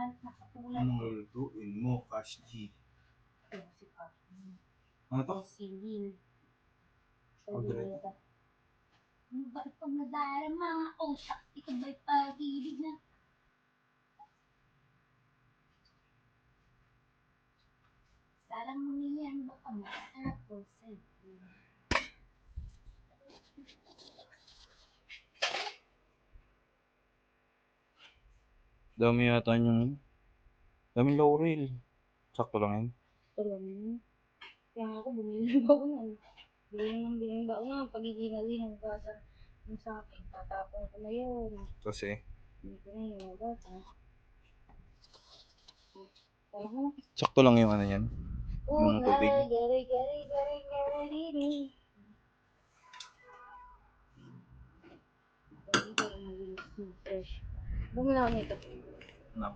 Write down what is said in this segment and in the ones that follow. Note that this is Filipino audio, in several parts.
Lahat nakapulan. Anong lulutuin mo, Cash G? Ito si Papa. Ano to? Si Lil. Okay. Ano ba itong nadarama? Oh, sak, ito ba'y pag-ibig na? Sarang mangyayari ba kami? Anak ko, Dami yata yung... Daming laurel. Sakto lang yun. Ito lang yun. Kaya ako bumili ng baon. Bili ng bili ng baon nga. Pagiging ng bata. Yung sa akin, tatapon ko na yun. Kasi, Hindi ko na mga bata. Sakto lang yung ano yan. Oh, Yung tubig. gari, gari, gari, gari, gari, fresh. Bumili ako nito. Ano?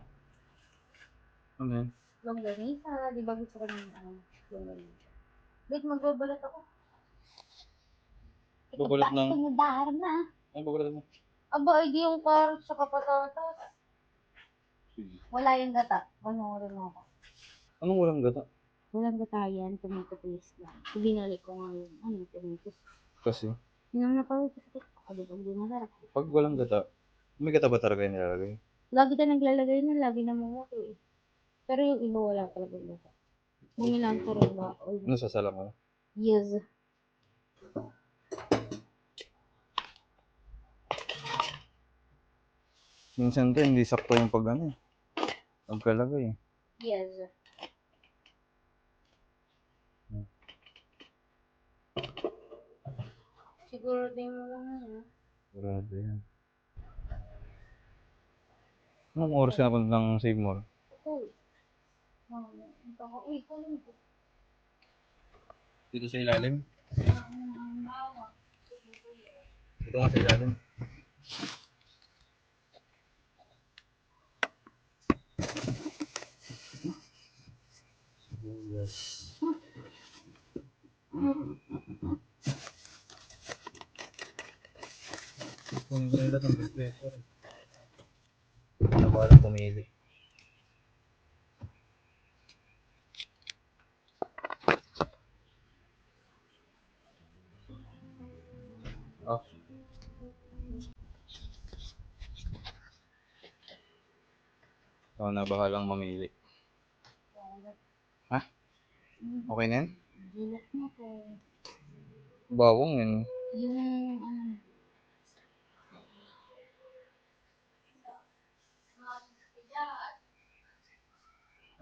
Ano yan? Longganisa, di ba gusto ko ng ano, longganisa. Wait, magbabalat ako. Babalat ng- Ito yung dahar na. Ano mo? Aba, hindi yung carrots sa kapatatas. Wala yung gata. Panoorin mo ako. Anong walang gata? Walang gata yan, tomato paste lang. Binalik ko nga yung ano, tomato Kasi, Hinang na pa ito sa TikTok. Di ba hindi masarap? pag walang gata, may gata ba talaga yung nilalagay? Lagi tayo naglalagay na, lagi namumuto eh. Pero yung iba wala talaga gata. Bumilang ko rin ba? Ano sasalang mo? Yes. Minsan din, hindi sakto yung pag ano eh. Pagkalagay eh. Yes. Siguro din mo lang na. Sigurado yan. Anong oras ka na punta ng Save More? Cool. Uy, kunin ko. Dito sa ilalim? Dito nga sa ilalim. Sibuyas. Kung nila ng espresso Ano ba lang pumili? Oh. Ikaw na bahalang mamili. Ha? Okay na yan? Bawang yan. Yung ano.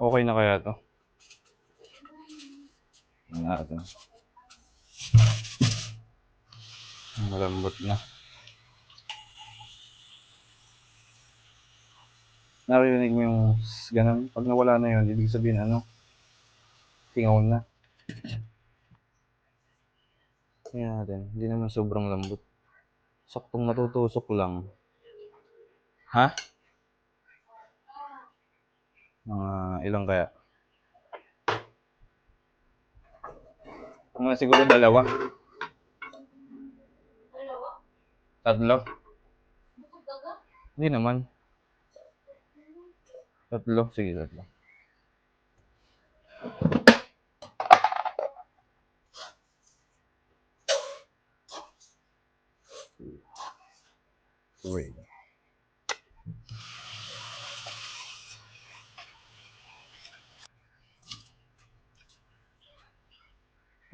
Okay na kaya to? Natin. Malambot na. Narinig mo yung ganun. Pag nawala na yun, ibig sabihin ano? Tingaw na. Tingnan natin. Hindi naman sobrang lambot. Saktong natutusok lang. Ha? Mga ilang kaya? Mga siguro dalawa. Tatlo? Hindi naman. Tatlo? Sige, tatlo. Three.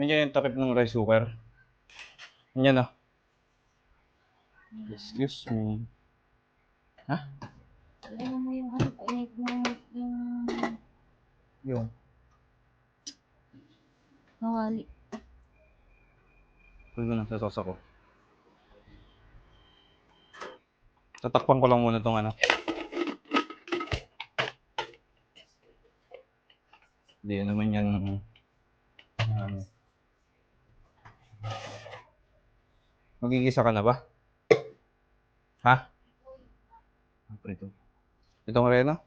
Nandiyan yung takip ng rice cooker. Nandiyan ah. Excuse me. Alam mo yung ano, mo yung Yung. nawali. Pwede ko na sa ako. Tatakpan ko lang muna tong ano. Hindi naman yan. Ano. Magigisa ka na ba? Ha? Ah, Prito. Itong rena?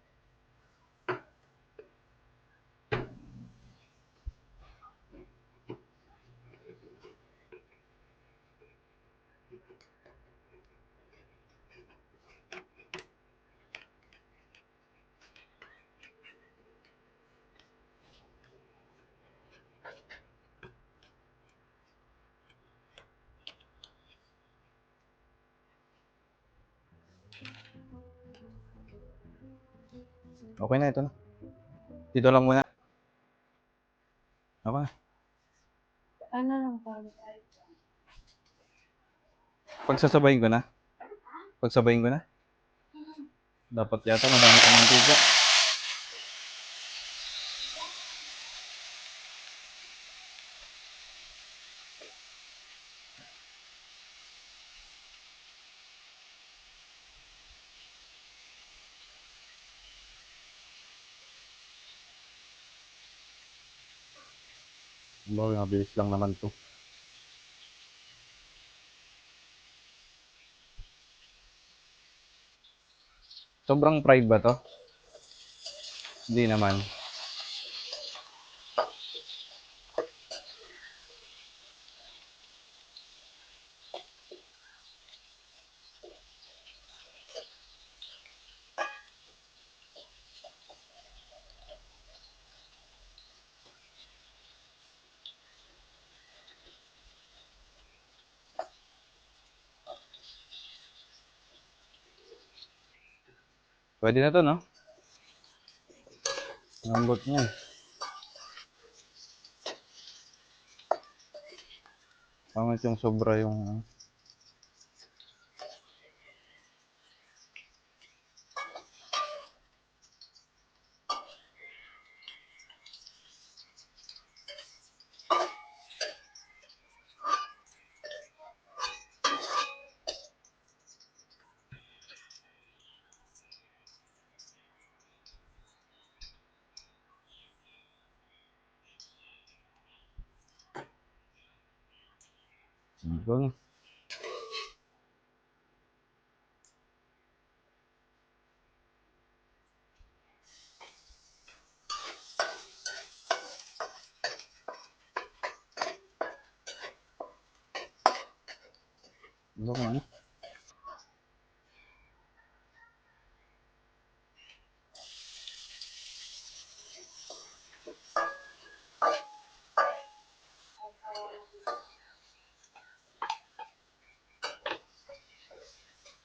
Okay na, ito na. Dito lang muna. Okay. Ano lang parang Pagsasabayin ko na. Pagsabayin ko na. Dapat yata madami kang mantika. Bawa, mabilis lang naman to. Sobrang fried ba to? Hindi naman. Pwede na to, no? Lambot niya. Pangit yung sobra yung... ano. Ito na.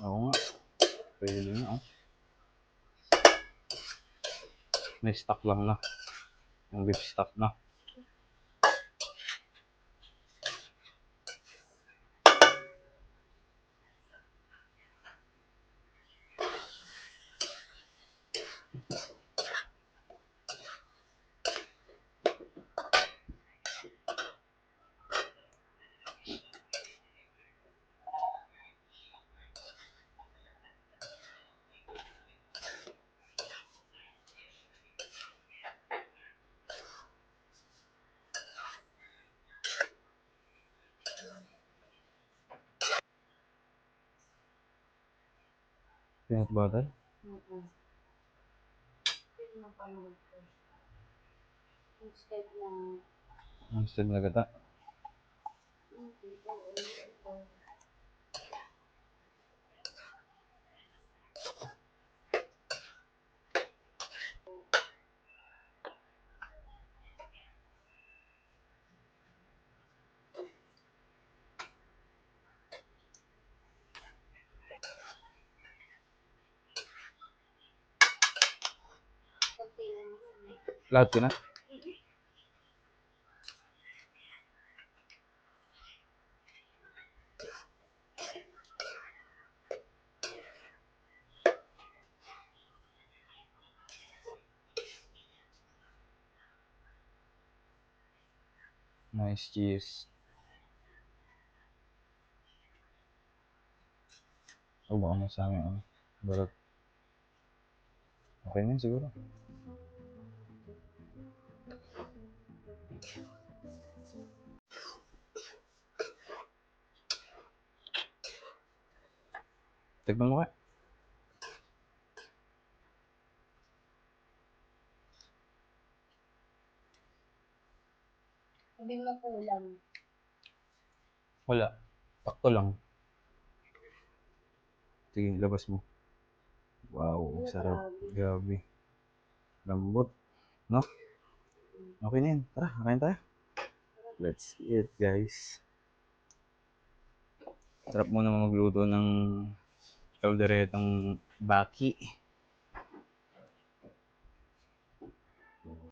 Oo nga. Pwede din oh. May stock lang na. Yung beef stock na. Peanut butter. Oo. Ito na panood ko. Instead na Instead na gata. ito. Lahat ko na. Nice cheese. Oh, baka masama. Barat. Okay na yun siguro. Tignan mo kaya. Sabi mo kulang. Wala. Takto lang. Sige, labas mo. Wow, sarap. Grabe. Lambot. No? Okay na yun. Tara, kain tayo. Let's eat, guys. Sarap naman magluto ng kalderetang baki.